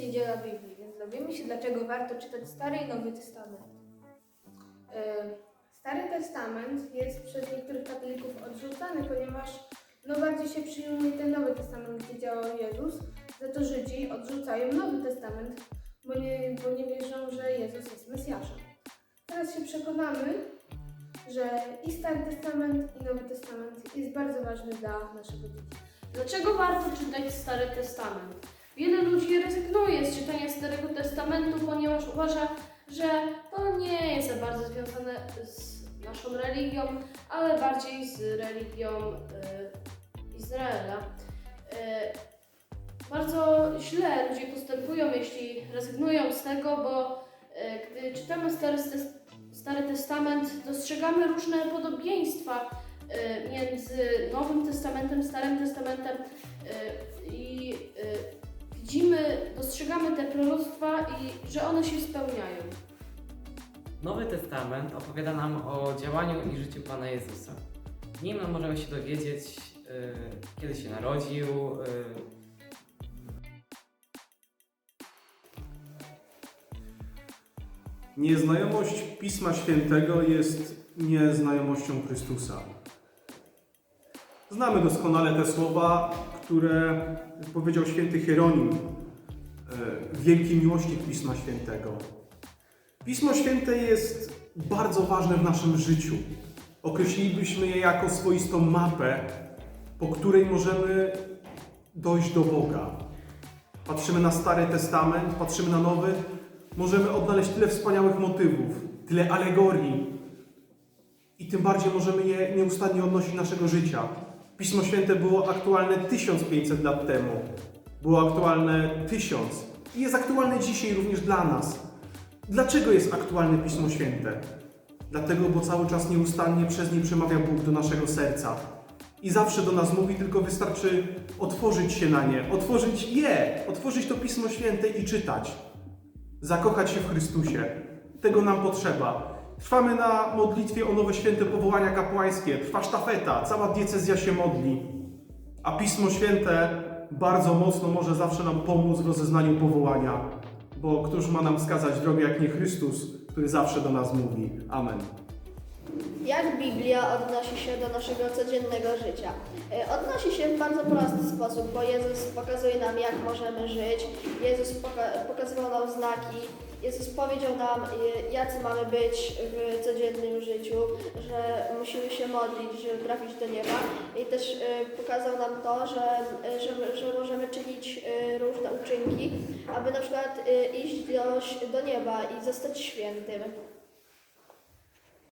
niedziela Biblii, więc dowiemy się, dlaczego warto czytać Stary i Nowy Testament. E, Stary Testament jest przez niektórych katolików odrzucany, ponieważ no bardziej się przyjmuje ten Nowy Testament, gdzie działał Jezus. Za to Żydzi odrzucają Nowy Testament, bo nie, bo nie wierzą, że Jezus jest Mesjaszem. Teraz się przekonamy, że i Stary Testament, i Nowy Testament jest bardzo ważny dla naszego dziecka. Dlaczego warto czytać Stary Testament? Wiele ludzi rezygnuje z czytania Starego Testamentu, ponieważ uważa, że to nie jest za bardzo związane z naszą religią, ale bardziej z religią e, Izraela. E, bardzo źle ludzie postępują, jeśli rezygnują z tego, bo e, gdy czytamy Stary, Stary Testament, dostrzegamy różne podobieństwa e, między Nowym Testamentem, Starym Testamentem i widzimy, dostrzegamy te proroctwa i że one się spełniają. Nowy Testament opowiada nam o działaniu i życiu Pana Jezusa. W nim możemy się dowiedzieć, y, kiedy się narodził, y, Nieznajomość Pisma Świętego jest nieznajomością Chrystusa. Znamy doskonale te słowa, które powiedział święty Hieronim, wielki miłośnik Pisma Świętego. Pismo Święte jest bardzo ważne w naszym życiu. Określilibyśmy je jako swoistą mapę, po której możemy dojść do Boga. Patrzymy na Stary Testament, patrzymy na Nowy, możemy odnaleźć tyle wspaniałych motywów, tyle alegorii i tym bardziej możemy je nieustannie odnosić naszego życia. Pismo Święte było aktualne 1500 lat temu, było aktualne 1000 i jest aktualne dzisiaj również dla nas. Dlaczego jest aktualne Pismo Święte? Dlatego, bo cały czas nieustannie przez nie przemawia Bóg do naszego serca. I zawsze do nas mówi, tylko wystarczy otworzyć się na nie, otworzyć je, otworzyć to Pismo Święte i czytać zakochać się w Chrystusie. Tego nam potrzeba. Trwamy na modlitwie o nowe święte powołania kapłańskie. Trwa sztafeta, cała diecezja się modli. A Pismo Święte bardzo mocno może zawsze nam pomóc w rozeznaniu powołania. Bo któż ma nam wskazać drogę jak nie Chrystus, który zawsze do nas mówi. Amen. Jak Biblia odnosi się do naszego codziennego życia? E, Odnosi się w bardzo prosty sposób, bo Jezus pokazuje nam, jak możemy żyć. Jezus poka- pokazywał nam znaki. Jezus powiedział nam, e, jacy mamy być w codziennym życiu, że musimy się modlić, żeby trafić do nieba. I też e, pokazał nam to, że, że, że możemy czynić różne uczynki, aby na przykład iść do, do nieba i zostać świętym.